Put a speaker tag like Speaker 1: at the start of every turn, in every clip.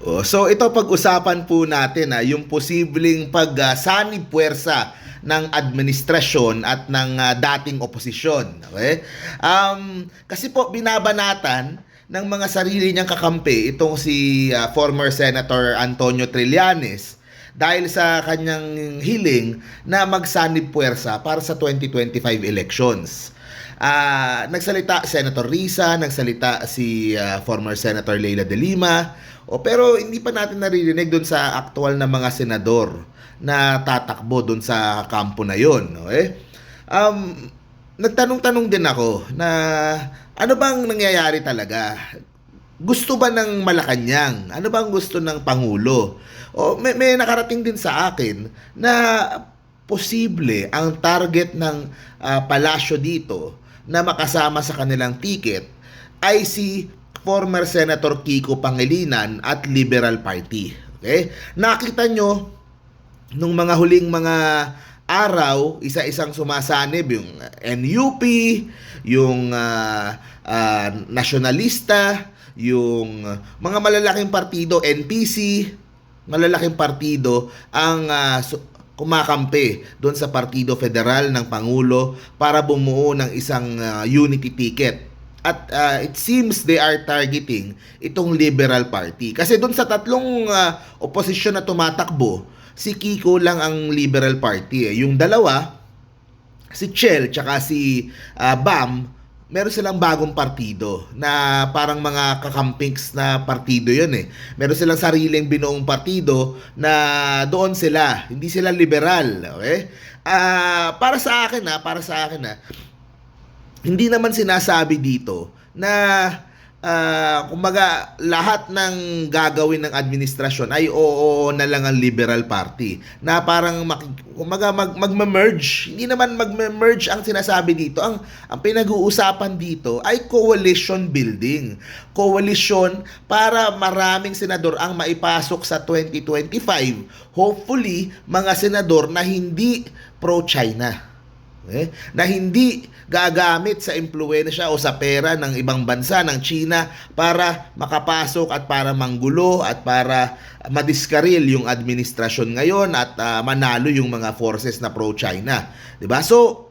Speaker 1: Oh, so ito pag-usapan po natin ah, yung posibleng pagsanib puwersa ng administrasyon at ng ah, dating oposisyon. Okay? Um, kasi po binabanatan ng mga sarili niyang kakampi itong si ah, former Senator Antonio Trillanes dahil sa kanyang hiling na magsanib puwersa para sa 2025 elections. Ah, nagsalita Senator Risa, nagsalita si ah, former Senator Leila De Lima. O pero hindi pa natin naririnig doon sa aktual na mga senador na tatakbo doon sa kampo na 'yon, okay? Um nagtanong-tanong din ako na ano bang nangyayari talaga? Gusto ba ng Malacanang? Ano bang gusto ng Pangulo? O may, may nakarating din sa akin na posible ang target ng ah, palasyo dito na makasama sa kanilang ticket ay si former Senator Kiko Pangilinan at Liberal Party. Okay? Nakita nyo nung mga huling mga araw, isa-isang sumasanib yung NUP, yung ah, ah, nasyonalista, yung mga malalaking partido, NPC, malalaking partido ang su- kumakampi doon sa Partido Federal ng Pangulo para bumuo ng isang ah, unity ticket. At ah, it seems they are targeting itong Liberal Party. Kasi doon sa tatlong ah, oposisyon na tumatakbo, si Kiko lang ang Liberal Party. Eh. Yung dalawa, si Chel tsaka si ah, Bam, meron silang bagong partido na parang mga kakampings na partido yun eh. Meron silang sariling binuong partido na doon sila, hindi sila liberal, okay? Ah, para sa akin na, para sa akin na, hindi naman sinasabi dito na ah, kumbaga lahat ng gagawin ng administrasyon ay oo na lang ang Liberal Party. Na parang maki- kumbaga mag magme-merge hindi naman magme-merge ang sinasabi dito. Ang ang pinag-uusapan dito ay coalition building. Coalition para maraming senador ang maipasok sa 2025 hopefully mga senador na hindi pro-China eh, na hindi gagamit sa impluensya o sa pera ng ibang bansa ng China para makapasok at para manggulo at para madiskaril yung administrasyon ngayon at ah, manalo yung mga forces na pro-China. ba? So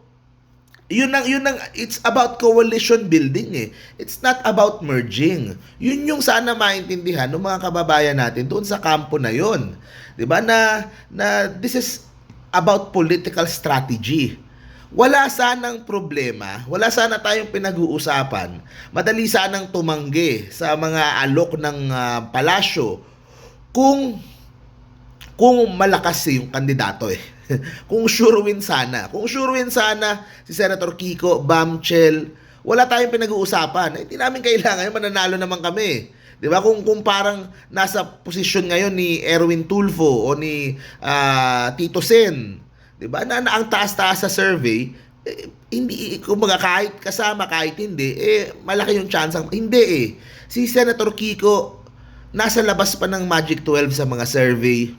Speaker 1: yun ang yun ang it's about coalition building eh. It's not about merging. Yun yung sana maintindihan ng mga kababayan natin doon sa kampo na yun. 'Di ba na na this is about political strategy. Wala sanang problema, wala sana tayong pinag-uusapan. Madali sanang tumanggi sa mga alok ng ah, palasyo kung kung malakas yung kandidato eh. kung sure win sana. Kung sure win sana si Senator Kiko, Bamchel, wala tayong pinag-uusapan. Eh, Hindi namin kailangan, mananalo naman kami. 'Di ba? Kung kung parang nasa posisyon ngayon ni Erwin Tulfo o ni ah, Tito Sen, 'di ba? Na, na ang taas-taas sa survey, eh, hindi kumbaga kahit kasama kahit hindi, eh malaki yung chance hindi eh. Si Senator Kiko nasa labas pa ng Magic 12 sa mga survey.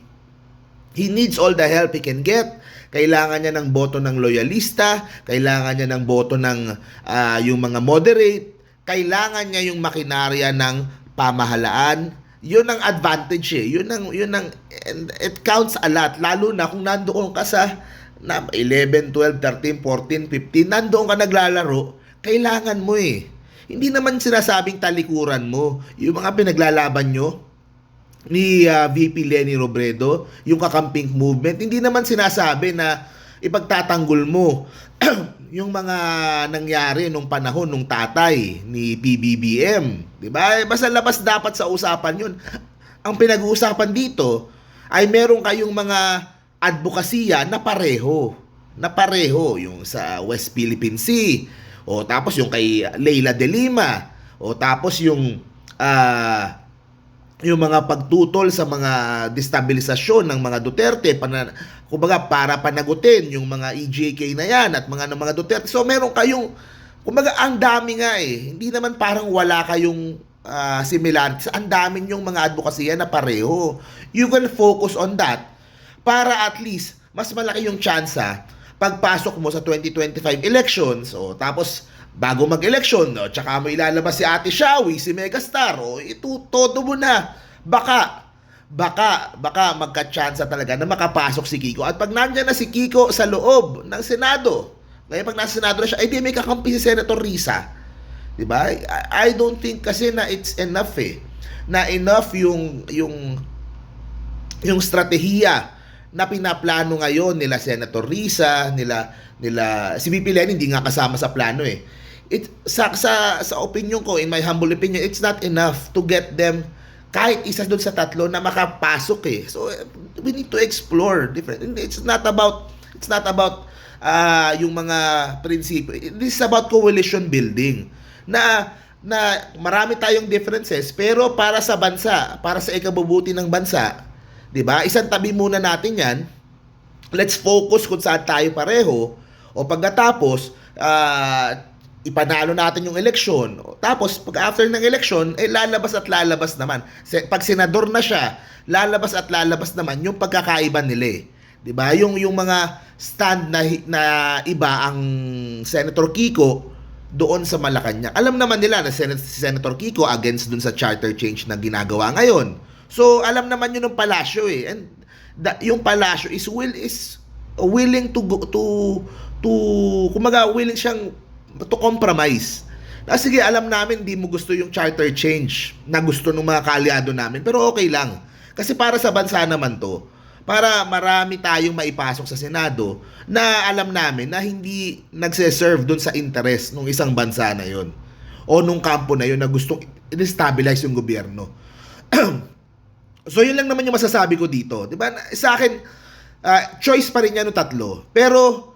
Speaker 1: He needs all the help he can get. Kailangan niya ng boto ng loyalista, kailangan niya ng boto ng ah, yung mga moderate, kailangan niya yung makinarya ng pamahalaan. Yun ang advantage eh. Yun ang yun ang and it counts a lot lalo na kung nandoon ka sa na 11, 12, 13, 14, 15, nandoon ka naglalaro, kailangan mo eh. Hindi naman sinasabing talikuran mo. Yung mga pinaglalaban nyo, ni ah, VP Lenny Robredo, yung kakamping movement, hindi naman sinasabi na ipagtatanggol mo yung mga nangyari nung panahon nung tatay ni PBBM. 'Di ba? Eh, Basta labas dapat sa usapan yun. Ang pinag-uusapan dito ay meron kayong mga advokasya na pareho. Na pareho. Yung sa West Philippine Sea. O tapos yung kay Leila de Lima. O tapos yung ah yung mga pagtutol sa mga destabilisasyon ng mga Duterte pana, kumbaga para panagutin yung mga EJK na yan at mga ng mga Duterte. So meron kayong kumbaga ang dami nga eh. Hindi naman parang wala kayong uh, similarities. Ang dami yung mga advokasya na pareho. You can focus on that para at least mas malaki yung tsansa pagpasok mo sa 2025 elections o tapos bago mag-election o tsaka mo ilalabas si Ate Shawi, si Megastar o ito todo mo na baka baka baka magka-chance talaga na makapasok si Kiko. At pag nandiyan na si Kiko sa loob ng Senado, kaya pag nasa Senado na siya, ay di may kakampi si Senator Risa. 'Di ba? I, I don't think kasi na it's enough eh. Na enough yung yung yung strategiya na pinaplano ngayon nila Senator Risa, nila nila si VP Lenny hindi nga kasama sa plano eh. It sa sa sa opinion ko in my humble opinion, it's not enough to get them kahit isa doon sa tatlo na makapasok eh. So we need to explore different. It's not about it's not about ah yung mga prinsipyo. This is about coalition building na na marami tayong differences pero para sa bansa, para sa ikabubuti ng bansa, 'di ba? Isang tabi muna natin 'yan. Let's focus kung saan tayo pareho o pagkatapos ah, ipanalo natin yung eleksyon. Tapos, pag after ng eleksyon, eh, lalabas at lalabas naman. Pag senador na siya, lalabas at lalabas naman yung pagkakaiba nila eh. 'Di ba? Yung yung mga stand na na iba ang Senator Kiko doon sa Malacanang. Alam naman nila na Sen- Senator Kiko against dun sa charter change na ginagawa ngayon. So, alam naman yun ng palasyo eh. And the, yung palasyo is will is willing to go, to to kumaga willing siyang to compromise. Na sige, alam namin di mo gusto yung charter change na gusto ng mga kalyado namin, pero okay lang. Kasi para sa bansa naman to, para marami tayong maipasok sa Senado na alam namin na hindi nagse-serve dun sa interest ng isang bansa na yon o nung kampo na yon na gustong i-stabilize yung gobyerno. so yun lang naman yung masasabi ko dito. 'Di ba? Sa akin ah, choice pa rin yan ng tatlo. Pero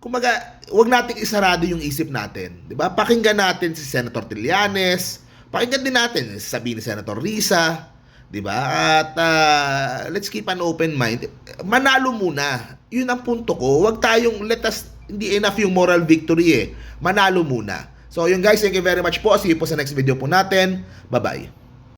Speaker 1: kumaga, wag nating isarado yung isip natin. 'Di ba? Pakinggan natin si Senator Trillanes, pakinggan din natin sabi ni Senator Risa, 'di ba? At ah, let's keep an open mind. Manalo muna. 'Yun ang punto ko. Wag tayong let us hindi enough yung moral victory eh. Manalo muna. So, yun guys, thank you very much po. See you po sa next video po natin. Bye-bye.